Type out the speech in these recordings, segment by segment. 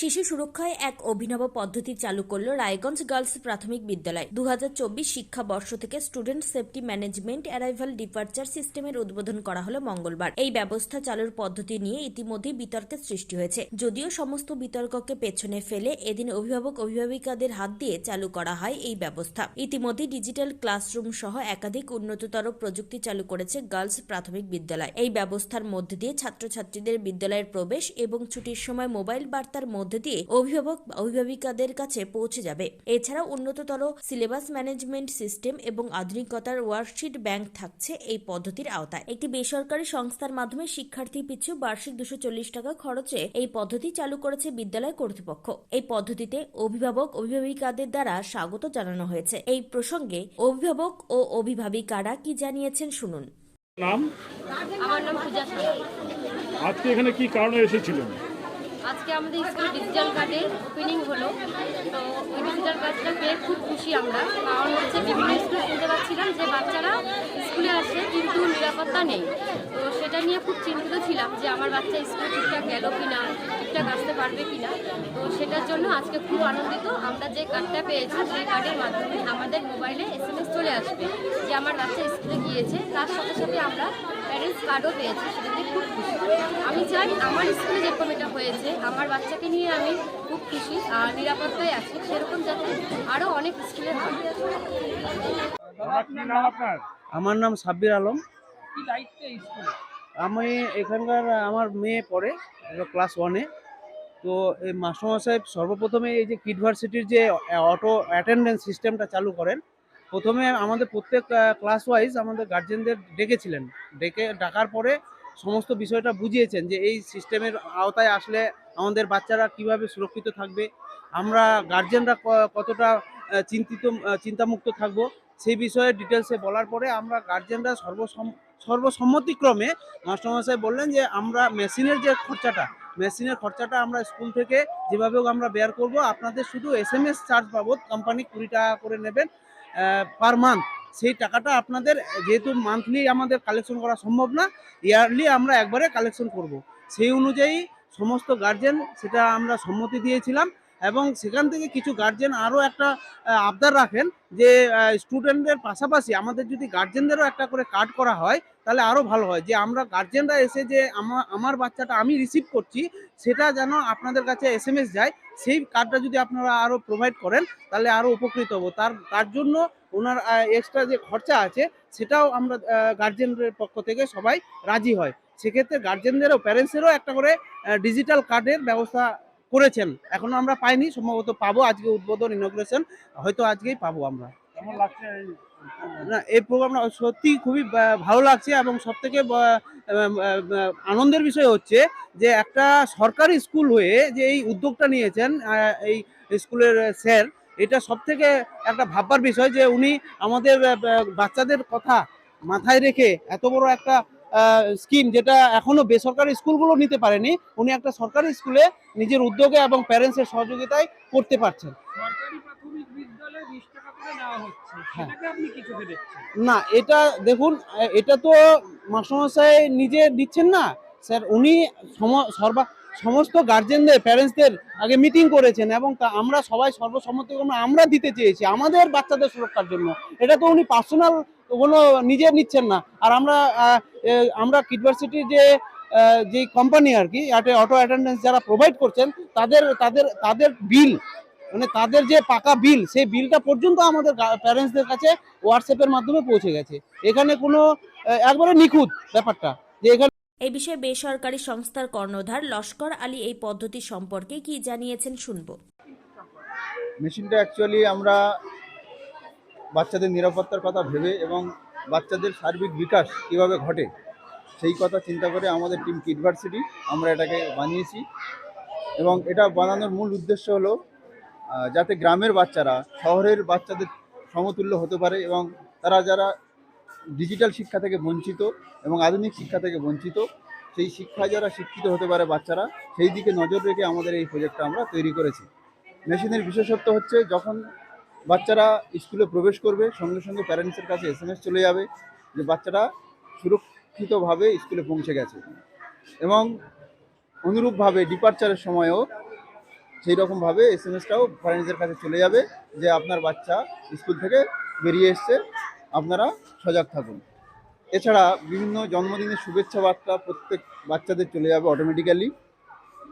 শিশু সুরক্ষায় এক অভিনব পদ্ধতি চালু করল রায়গঞ্জ গার্লস প্রাথমিক বিদ্যালয়। দু হাজার চব্বিশ শিক্ষাবর্ষ থেকে student safety management arrival departure সিস্টেমের উদ্বোধন করা হলো মঙ্গলবার। এই ব্যবস্থা চালুর পদ্ধতি নিয়ে ইতিমধ্যেই বিতর্কের সৃষ্টি হয়েছে। যদিও সমস্ত বিতর্ককে পেছনে ফেলে এদিন অভিভাবক অভিভাবিকাদের হাত দিয়ে চালু করা হয় এই ব্যবস্থা। ইতিমধ্যে ডিজিটাল ক্লাসরুম সহ একাধিক উন্নততর প্রযুক্তি চালু করেছে গার্লস প্রাথমিক বিদ্যালয়। এই ব্যবস্থার মধ্যে দিয়ে ছাত্রছাত্রীদের বিদ্যালয়ের প্রবেশ এবং ছুটির সময় মোবাইল বার্তার মধ্যে দিয়ে অভিভাবক অভিভাবিকাদের কাছে পৌঁছে যাবে। এছাড়া উন্নততর সিলেবাস ম্যানেজমেন্ট সিস্টেম এবং আধুনিকতার ওয়ার্কশিট ব্যাংক থাকছে এই পদ্ধতির আওতায়। একটি বেসরকারি সংস্থার মাধ্যমে শিক্ষার্থী পিছু বার্ষিক দুশো চল্লিশ টাকা খরচে এই পদ্ধতি চালু করেছে বিদ্যালয় কর্তৃপক্ষ। এই পদ্ধতিতে অভিভাবক অভিভাবিকাদের দ্বারা স্বাগত জানানো হয়েছে। এই প্রসঙ্গে অভিভাবক ও অভিভাবিকারা কি জানিয়েছেন শুনুন। নাম? আমার নাম পূজা আজকে এখানে কি কারণে এসেছিলেন? আজকে আমাদের স্কুল ডিজিটাল কার্ডের ওপেনিং হলো। তো ওই ডিজিটাল কার্ডটা পেয়ে খুব খুশি আমরা। কারণ হচ্ছে বিভিন্ন স্কুলে শুনতে পাচ্ছিলাম যে বাচ্চারা স্কুলে আসে কিন্তু নিরাপত্তা নেই। তো সেটা নিয়ে খুব চিন্তিত ছিলাম যে আমার বাচ্চা স্কুলে ঠিকঠাক গেল কিনা, ঠিকঠাক আসতে পারবে কিনা। তো সেটার জন্য আজকে খুব আনন্দিত। আমরা যে কার্ডটা পেয়েছি, সেই কার্ডের মাধ্যমে আমাদের মোবাইলে এস চলে আসবে যে আমার বাচ্চা স্কুলে গিয়েছে। তার সাথে সাথে আমরা প্যারেন্টস কার্ডও পেয়েছি সেটাতে খুব খুশি। আমি চাই আমার স্কুলে যেরকম এটা হয়েছে আমার বাচ্চাকে নিয়ে আমি খুব খুশি আর নিরাপত্তায় আছি সেরকম যাতে আরও অনেক স্কুলে আমার নাম সাব্বির আলম। আমি এখানকার আমার মেয়ে পড়ে ক্লাস ওয়ানে তো এই মাস্টারমশাই সর্বপ্রথমে এই যে কিডভার্সিটির যে অটো অ্যাটেন্ডেন্স সিস্টেমটা চালু করেন প্রথমে আমাদের প্রত্যেক ক্লাস ওয়াইজ আমাদের গার্জেনদের ডেকেছিলেন। ডেকে ডাকার পরে সমস্ত বিষয়টা বুঝিয়েছেন যে এই সিস্টেমের আওতায় আসলে আমাদের বাচ্চারা কীভাবে সুরক্ষিত থাকবে, আমরা গার্জেনরা কতটা চিন্তিত চিন্তামুক্ত থাকব, সেই বিষয়ে ডিটেলসে বলার পরে আমরা গার্জেনরা সর্বসম, সর্বসম্মতিক্রমে মাস্টারমশাই বললেন যে আমরা মেশিনের যে খরচাটা মেশিনের খরচাটা আমরা স্কুল থেকে যেভাবে আমরা বেয়ার করব। আপনাদের শুধু এস এম এস চার্জ বাবদ কোম্পানি কুড়ি টাকা করে নেবেন। পার মান্থ সেই টাকাটা আপনাদের, যেহেতু মান্থলি আমাদের কালেকশন করা সম্ভব না ইয়ারলি আমরা একবারে কালেকশন করব। সেই অনুযায়ী সমস্ত গার্জেন সেটা আমরা সম্মতি দিয়েছিলাম এবং সেখান থেকে কিছু গার্জেন আরও একটা আবদার রাখেন যে স্টুডেন্টদের পাশাপাশি আমাদের যদি গার্জেনদেরও একটা করে কার্ড করা হয়, তাহলে আরও ভালো হয়। যে আমরা গার্জেনরা এসে যে আমার আমার বাচ্চাটা আমি রিসিভ করছি, সেটা যেন আপনাদের কাছে এস যায় সেই কার্ডটা যদি আপনারা আরও প্রোভাইড করেন, তাহলে আরও উপকৃত হব। তার তার জন্য ওনার এক্সট্রা যে খরচা আছে, সেটাও আমরা গার্জেনদের পক্ষ থেকে সবাই রাজি হয়। সেক্ষেত্রে গার্জেনদেরও প্যারেন্টসেরও একটা করে ডিজিটাল কার্ডের ব্যবস্থা করেছেন। এখনও আমরা পাইনি, সম্ভবত পাবো। আজকে উদ্বোধন ইনগ্রেশন হয়তো আজকেই পাবো আমরা। না এই প্রোগ্রামটা সত্যি খুবই ভালো লাগছে এবং সব থেকে আনন্দের বিষয় হচ্ছে যে একটা সরকারি স্কুল হয়ে যে এই উদ্যোগটা নিয়েছেন এই স্কুলের স্যার এটা সব থেকে একটা ভাববার বিষয় যে উনি আমাদের বাচ্চাদের কথা মাথায় রেখে এত বড় একটা স্কিম যেটা এখনও বেসরকারি স্কুলগুলো নিতে পারেনি উনি একটা সরকারি স্কুলে নিজের উদ্যোগে এবং প্যারেন্টসের সহযোগিতায় করতে পারছেন। না এটা দেখুন এটা তো মাস্টারমশাই নিজে দিচ্ছেন না। স্যার উনি সর্বা সমস্ত গার্জেনদের প্যারেন্টসদের আগে মিটিং করেছেন এবং তা আমরা সবাই সর্বসম্মতিক্রমে আমরা দিতে চেয়েছি আমাদের বাচ্চাদের সুরক্ষার জন্য। এটা তো উনি পার্সোনাল কোনো নিজে নিচ্ছেন না। আর আমরা আমরা কিডভার্সিটির যে যে কোম্পানি আর কি অটো অ্যাটেন্ডেন্স যারা প্রোভাইড করছেন তাদের তাদের তাদের বিল মানে তাদের যে পাকা বিল সেই বিলটা পর্যন্ত আমাদের প্যারেন্টসদের কাছে হোয়াটসঅ্যাপের মাধ্যমে পৌঁছে গেছে। এখানে কোনো একবারে নিখুঁত ব্যাপারটা। যে এখানে এই বিষয়ে বেসরকারি সংস্থার কর্ণধার লস্কর আলী এই পদ্ধতি সম্পর্কে কি জানিয়েছেন শুনব। মেশিনটা অ্যাকচুয়ালি আমরা বাচ্চাদের নিরাপত্তার কথা ভেবে এবং বাচ্চাদের সার্বিক বিকাশ কীভাবে ঘটে সেই কথা চিন্তা করে আমাদের টিম কিডভার্সিটি আমরা এটাকে বানিয়েছি। এবং এটা বানানোর মূল উদ্দেশ্য হলো যাতে গ্রামের বাচ্চারা, শহরের বাচ্চাদের সমতুল্য হতে পারে এবং তারা যারা ডিজিটাল শিক্ষা থেকে বঞ্চিত এবং আধুনিক শিক্ষা থেকে বঞ্চিত, সেই শিক্ষায় যারা শিক্ষিত হতে পারে বাচ্চারা, সেই দিকে নজর রেখে আমাদের এই প্রজেক্টটা আমরা তৈরি করেছি। মেশিনের বিশেষত্ব হচ্ছে যখন বাচ্চারা স্কুলে প্রবেশ করবে, সঙ্গে সঙ্গে প্যারেন্টসের কাছে এস চলে যাবে যে বাচ্চারা সুরক্ষিতভাবে স্কুলে পৌঁছে গেছে। এবং অনুরূপভাবে ডিপার্চারের সময়ও সেই রকমভাবে এস এম এসটাও প্যারেন্টসদের কাছে চলে যাবে যে আপনার বাচ্চা স্কুল থেকে বেরিয়ে এসছে, আপনারা সজাগ থাকুন। এছাড়া বিভিন্ন জন্মদিনের শুভেচ্ছা বার্তা প্রত্যেক বাচ্চাদের চলে যাবে অটোমেটিক্যালি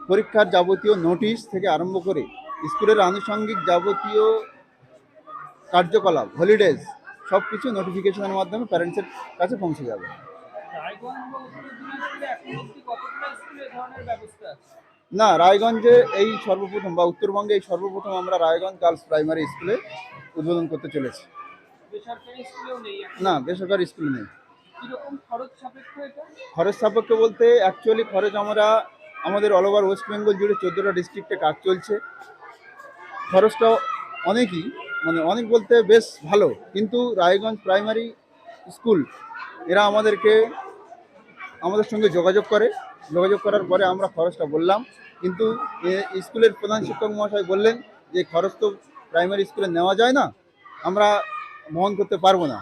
পরীক্ষার যাবতীয় নোটিশ থেকে আরম্ভ করে স্কুলের আনুষঙ্গিক যাবতীয় কার্যকলাপ হলিডেজ সব কিছু নোটিফিকেশনের মাধ্যমে প্যারেন্টসের কাছে পৌঁছে যাবে। না রায়গঞ্জে এই সর্বপ্রথম বা উত্তরবঙ্গে এই সর্বপ্রথম আমরা রায়গঞ্জ গার্লস প্রাইমারি স্কুলে উদ্বোধন করতে চলেছি। না বেসরকারি স্কুল নেই। খরচ সাপেক্ষ এটা? খরচ সাপেক্ষ বলতে অ্যাকচুয়ালি খরচ আমরা আমাদের অল ওভার ওয়েস্ট বেঙ্গল জুড়ে চোদ্দোটা ডিস্ট্রিক্টে কাজ চলছে। খরচটা অনেকই মানে অনেক বলতে বেশ ভালো। কিন্তু রায়গঞ্জ প্রাইমারি স্কুল এরা আমাদেরকে আমাদের সঙ্গে যোগাযোগ করে। যোগাযোগ করার পরে আমরা খরচটা বললাম। কিন্তু স্কুলের প্রধান শিক্ষক মহাশয় বললেন যে খরচ তো প্রাইমারি স্কুলে নেওয়া যায় না, আমরা বহন করতে পারব না।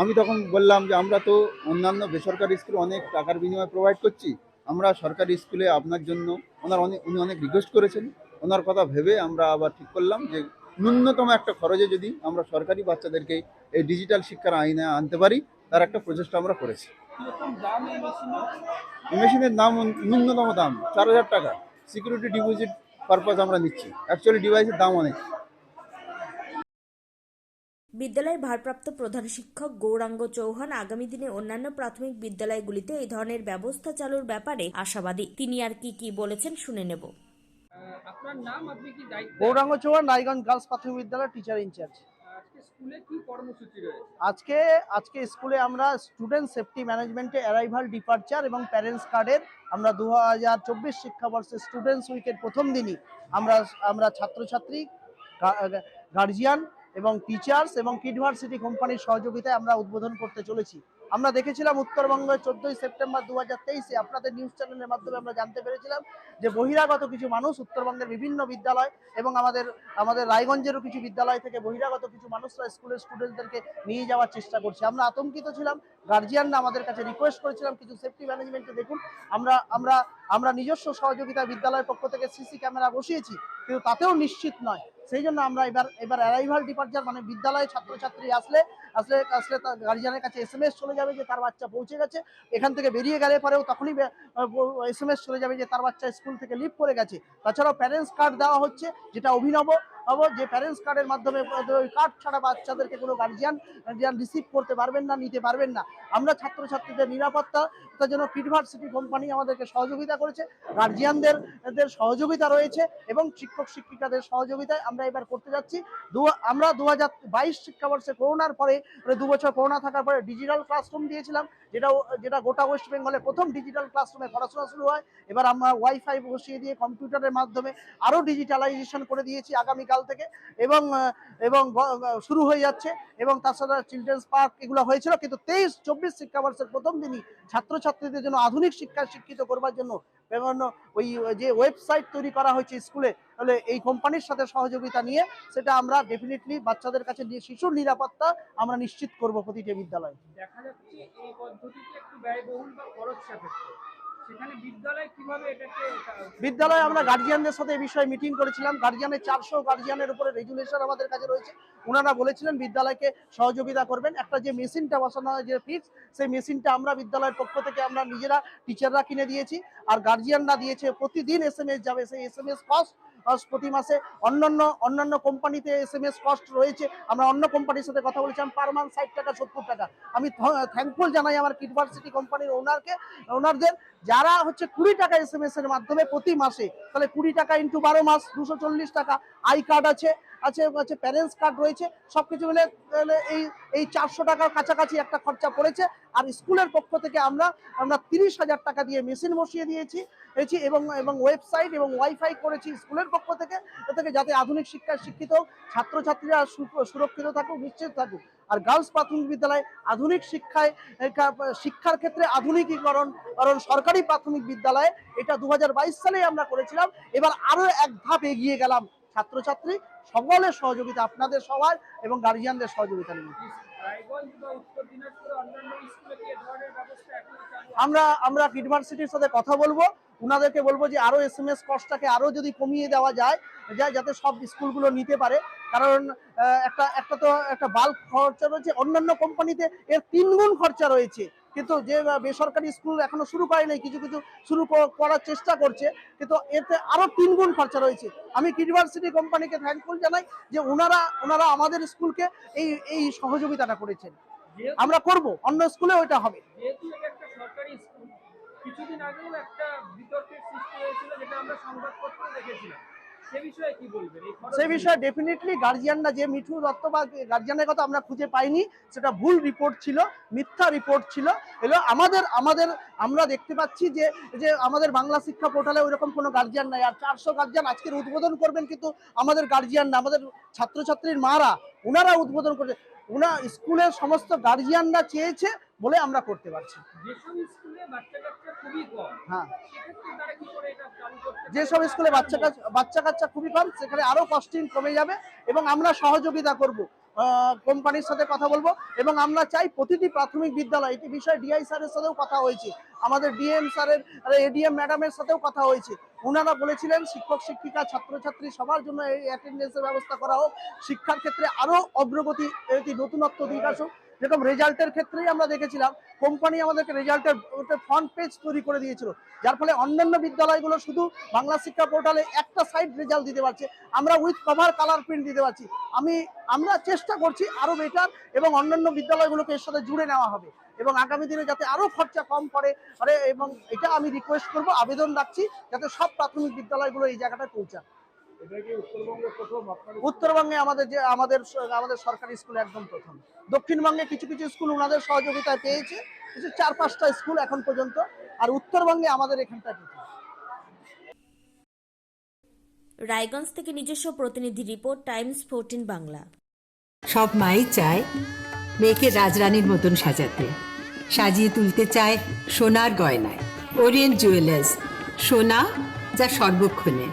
আমি তখন বললাম যে আমরা তো অন্যান্য বেসরকারি স্কুলে অনেক টাকার বিনিময়ে প্রোভাইড করছি, আমরা সরকারি স্কুলে আপনার জন্য ওনার অনেক, উনি অনেক রিকোয়েস্ট করেছেন। ওনার কথা ভেবে আমরা আবার ঠিক করলাম যে ন্যূনতম একটা খরচে যদি আমরা সরকারি বাচ্চাদেরকে এই ডিজিটাল শিক্ষার আইনে আনতে পারি, তার একটা প্রচেষ্টা আমরা করেছি। মেশিনের দাম ন্যূনতম দাম চার হাজার টাকা। সিকিউরিটি ডিপোজিট পারপাস আমরা নিচ্ছি। অ্যাকচুয়ালি ডিভাইসের দাম অনেক। বিদ্যালয়ের ভারপ্রাপ্ত প্রধান শিক্ষক গৌরাঙ্গ চৌহান আগামী দিনে অন্যান্য প্রাথমিক বিদ্যালয়গুলিতে এই ধরনের ব্যবস্থা চালুর ব্যাপারে আশাবাদী। তিনি আর কি কি বলেছেন শুনে নেব। আপনার নাম আপনি কি গৌরাঙ্গ চৌহান রায়গঞ্জ গার্লস প্রাথমিক বিদ্যালয়ের টিচার ইনচার্জ আজকে আজকে স্কুলে আমরা স্টুডেন্ট সেফটি ম্যানেজমেন্টে অ্যারাইভাল ডিপার্চার এবং প্যারেন্টস কার্ডের আমরা দু হাজার চব্বিশ শিক্ষাবর্ষে স্টুডেন্টস উইকের প্রথম দিনই আমরা আমরা ছাত্রছাত্রী গার্জিয়ান এবং টিচার্স এবং কিডভার্সিটি কোম্পানির সহযোগিতায় আমরা উদ্বোধন করতে চলেছি। আমরা দেখেছিলাম উত্তরবঙ্গে চোদ্দই সেপ্টেম্বর দু হাজার তেইশে আপনাদের নিউজ চ্যানেলের মাধ্যমে আমরা জানতে পেরেছিলাম যে বহিরাগত কিছু মানুষ উত্তরবঙ্গের বিভিন্ন বিদ্যালয় এবং আমাদের আমাদের রায়গঞ্জেরও কিছু বিদ্যালয় থেকে বহিরাগত কিছু মানুষরা স্কুলের স্টুডেন্টদেরকে নিয়ে যাওয়ার চেষ্টা করছে। আমরা আতঙ্কিত ছিলাম, গার্জিয়ানরা আমাদের কাছে রিকোয়েস্ট করেছিলাম কিছু সেফটি ম্যানেজমেন্টে দেখুন। আমরা আমরা আমরা নিজস্ব সহযোগিতা বিদ্যালয়ের পক্ষ থেকে সিসি ক্যামেরা বসিয়েছি, কিন্তু তাতেও নিশ্চিত নয়। সেই জন্য আমরা এবার এবার অ্যারাইভাল ডিপার্চার মানে বিদ্যালয়ে ছাত্রছাত্রী আসলে আসলে আসলে তার গার্জিয়ানের কাছে এস চলে যাবে যে তার বাচ্চা পৌঁছে গেছে। এখান থেকে বেরিয়ে গেলে পরেও তখনই এস চলে যাবে যে তার বাচ্চা স্কুল থেকে লিভ করে গেছে। তাছাড়াও প্যারেন্টস কার্ড দেওয়া হচ্ছে, যেটা অভিনব। হব যে প্যারেন্টস কার্ডের মাধ্যমে, ওই কার্ড ছাড়া বাচ্চাদেরকে কোনো গার্জিয়ান গার্জিয়ান রিসিভ করতে পারবেন না, নিতে পারবেন না। আমরা ছাত্রছাত্রীদের নিরাপত্তা তার জন্য কিডভার্সিটি কোম্পানি আমাদেরকে সহযোগিতা করেছে গার্জিয়ানদের সহযোগিতা রয়েছে এবং শিক্ষক শিক্ষিকাদের সহযোগিতায় আমরা এবার করতে যাচ্ছি। দু, আমরা দু হাজার বাইশ শিক্ষাবর্ষে করোনার পরে মানে দু বছর করোনা থাকার পরে ডিজিটাল ক্লাসরুম দিয়েছিলাম। যেটা যেটা গোটা ওয়েস্ট বেঙ্গলে প্রথম ডিজিটাল ক্লাসরুমে পড়াশোনা শুরু হয়, এবার আমরা ওয়াইফাই বসিয়ে দিয়ে কম্পিউটারের মাধ্যমে আরও ডিজিটালাইজেশন করে দিয়েছি আগামীকাল থেকে, এবং এবং শুরু হয়ে যাচ্ছে, এবং সাথে চিলড্রেন্স পার্ক এগুলো হয়েছিল, কিন্তু তেইশ, চব্বিশ শিক্ষাবর্ষের প্রথম দিনই ছাত্রছাত্রীদের জন্য আধুনিক শিক্ষায় শিক্ষিত করবার জন্য বিভিন্ন ওই যে ওয়েবসাইট তৈরি করা হয়েছে স্কুলে, তাহলে এই কোম্পানির সাথে সহযোগিতা নিয়ে সেটা আমরা ডেফিনেটলি বাচ্চাদের কাছে নিয়ে, শিশুর নিরাপত্তা আমরা নিশ্চিত করব প্রতিটি বিদ্যালয়ে। দেখা যাচ্ছে এই একটু ব্যয়বহুল বা খরচ সাপেক্ষ। বিদ্যালয় আমরা গার্জিয়ানদের সাথে এই বিষয়ে মিটিং করেছিলাম। গার্জিয়ানের চারশো গার্জিয়ানের উপরে রেজুলেশন আমাদের কাছে রয়েছে। ওনারা বলেছিলেন বিদ্যালয়কে সহযোগিতা করবেন। একটা যে মেশিনটা বসানো হয়, যে ফিক্স সেই মেশিনটা আমরা বিদ্যালয়ের পক্ষ থেকে আমরা নিজেরা টিচাররা কিনে দিয়েছি। আর গার্জিয়ানরা দিয়েছে, প্রতিদিন এস যাবে। সেই এস এম এস কস্ট প্রতি মাসে অন্যান্য অন্যান্য কোম্পানিতে এস এম এস কস্ট রয়েছে। আমরা অন্য কোম্পানির সাথে কথা বলেছিলাম পার মান্থ ষাট টাকা, সত্তর টাকা। আমি থ্যাঙ্কফুল জানাই আমার কিডভার্সিটি কোম্পানির ওনারকে ওনারদের যারা হচ্ছে কুড়ি টাকা এস এম এস এর মাধ্যমে প্রতি মাসে, তাহলে কুড়ি টাকা ইন্টু বারো মাস, দুশো টাকা। আই কার্ড আছে আছে প্যারেন্টস কার্ড রয়েছে, সবকিছু মিলে এই এই চারশো টাকার কাছাকাছি একটা খরচা পড়েছে। আর স্কুলের পক্ষ থেকে আমরা আমরা তিরিশ হাজার টাকা দিয়ে মেশিন বসিয়ে দিয়েছি দিয়েছি এবং এবং ওয়েবসাইট এবং ওয়াইফাই করেছি স্কুলের পক্ষ থেকে থেকে যাতে আধুনিক শিক্ষায় শিক্ষিত ছাত্রছাত্রীরা সুরক্ষিত থাকুক, নিশ্চিত থাকুক। আর গার্লস প্রাথমিক বিদ্যালয় আধুনিক শিক্ষায় শিক্ষার ক্ষেত্রে আধুনিকীকরণ, কারণ সরকারি প্রাথমিক বিদ্যালয়ে এটা দু সালে আমরা করেছিলাম। এবার আরও এক ধাপ এগিয়ে গেলাম ছাত্রছাত্রী সকলের সহযোগিতা, আপনাদের সবার এবং গার্জিয়ানদের সহযোগিতা নিয়ে রায়গঞ্জ বা উত্তর দিনাজপুরে অন্যান্য স্কুলে কি এ ধরনের ব্যবস্থা এখনও চালু আছে? আমরা আমরা ইউনিভার্সিটির সাথে কথা বলব। উনাদেরকে বলব যে আরও এস এম এস কস্টটাকে আরও যদি কমিয়ে দেওয়া যায় যায়, যাতে সব স্কুলগুলো নিতে পারে। কারণ একটা একটা তো, একটা বাল্ক খরচা রয়েছে। অন্যান্য কোম্পানিতে এর তিন গুণ খরচা রয়েছে। কিন্তু যে বেসরকারি স্কুল এখনও শুরু করে নাই কিছু কিছু শুরু করার চেষ্টা করছে, কিন্তু এতে আরও তিন গুণ খরচা রয়েছে। আমি ইউনিভার্সিটি কোম্পানিকে থ্যাঙ্কফুল জানাই যে ওনারা ওনারা আমাদের স্কুলকে এই এই সহযোগিতাটা করেছেন। আমরা করব, অন্য স্কুলে ওইটা হবে। কিছুদিন আগেও একটা বিতর্কের সৃষ্টি হয়েছিল, যেটা আমরা সংবাদপত্রে দেখেছিলাম। সে বিষয়ে ডেফিনেটলি গার্জিয়ানরা যে মিঠু দত্ত বা গার্জিয়ানের কথা আমরা খুঁজে পাইনি, সেটা ভুল রিপোর্ট ছিল, মিথ্যা রিপোর্ট ছিল। এলো আমাদের আমাদের, আমরা দেখতে পাচ্ছি যে যে আমাদের বাংলা শিক্ষা পোর্টালে ওই রকম কোনো গার্জিয়ান নাই। আর চারশো গার্জিয়ান আজকের উদ্বোধন করবেন কিন্তু আমাদের গার্জিয়ান না, আমাদের ছাত্রছাত্রীর মারা ওনারা উদ্বোধন করছে ওনা স্কুলের সমস্ত গার্জিয়ানরা চেয়েছে বলে আমরা করতে পারছি। যেসব স্কুলে বাচ্চা কাচ্চা খুবই কম হ্যাঁ? যেসব স্কুলে বাচ্চা কাচ্চা বাচ্চা কাচ্চা খুবই কম সেখানে আরও কস্টিং কমে যাবে এবং আমরা সহযোগিতা করব। কোম্পানির সাথে কথা বলব এবং আমরা চাই প্রতিটি প্রাথমিক বিদ্যালয়, এটি বিষয়ে ডিআই স্যারের সাথেও কথা হয়েছে, আমাদের ডিএম স্যারের এডিএম ম্যাডামের সাথেও কথা হয়েছে। ওনারা বলেছিলেন, শিক্ষক, শিক্ষিকা, ছাত্রছাত্রী, সবার জন্য এই অ্যাটেন্ডেন্সের ব্যবস্থা করা হোক। শিক্ষার ক্ষেত্রে আরও অগ্রগতি, এটি নতুনত্ব বিকাশ হোক যেরকম রেজাল্টের ক্ষেত্রেই আমরা দেখেছিলাম, কোম্পানি আমাদেরকে রেজাল্টের ফ্রন্ট পেজ তৈরি করে দিয়েছিল। যার ফলে অন্যান্য বিদ্যালয়গুলো শুধু বাংলা শিক্ষা পোর্টালে একটা সাইড রেজাল্ট দিতে পারছে। আমরা উইথ কভার কালার প্রিন্ট দিতে পারছি। আমি, আমরা চেষ্টা করছি আরও বেটার এবং অন্যান্য বিদ্যালয়গুলোকে এর সাথে জুড়ে নেওয়া হবে। এবং আগামী দিনে যাতে আরও খরচা কম করে এবং এটা আমি রিকোয়েস্ট করব, আবেদন রাখছি, যাতে সব প্রাথমিক বিদ্যালয়গুলো এই জায়গাটায় পৌঁছায়। উত্তরবঙ্গে আমাদের যে আমাদের আমাদের সরকারি স্কুল একদম প্রথম। দক্ষিণবঙ্গে কিছু কিছু স্কুল ওনাদের সহযোগিতায় পেয়েছে কিছু চার পাঁচটা স্কুল এখন পর্যন্ত আর উত্তরবঙ্গে আমাদের এখানটা প্রথম। রায়গঞ্জ থেকে নিজস্ব প্রতিনিধি রিপোর্ট টাইমস ফোরটিন বাংলা। সব মাই চায় মেয়েকে রাজরানীর মতন সাজাতে। সাজিয়ে তুলতে চায় সোনার গয়নায়। ওরিয়েন্ট জুয়েলার্স সোনা যা সর্বক্ষণের।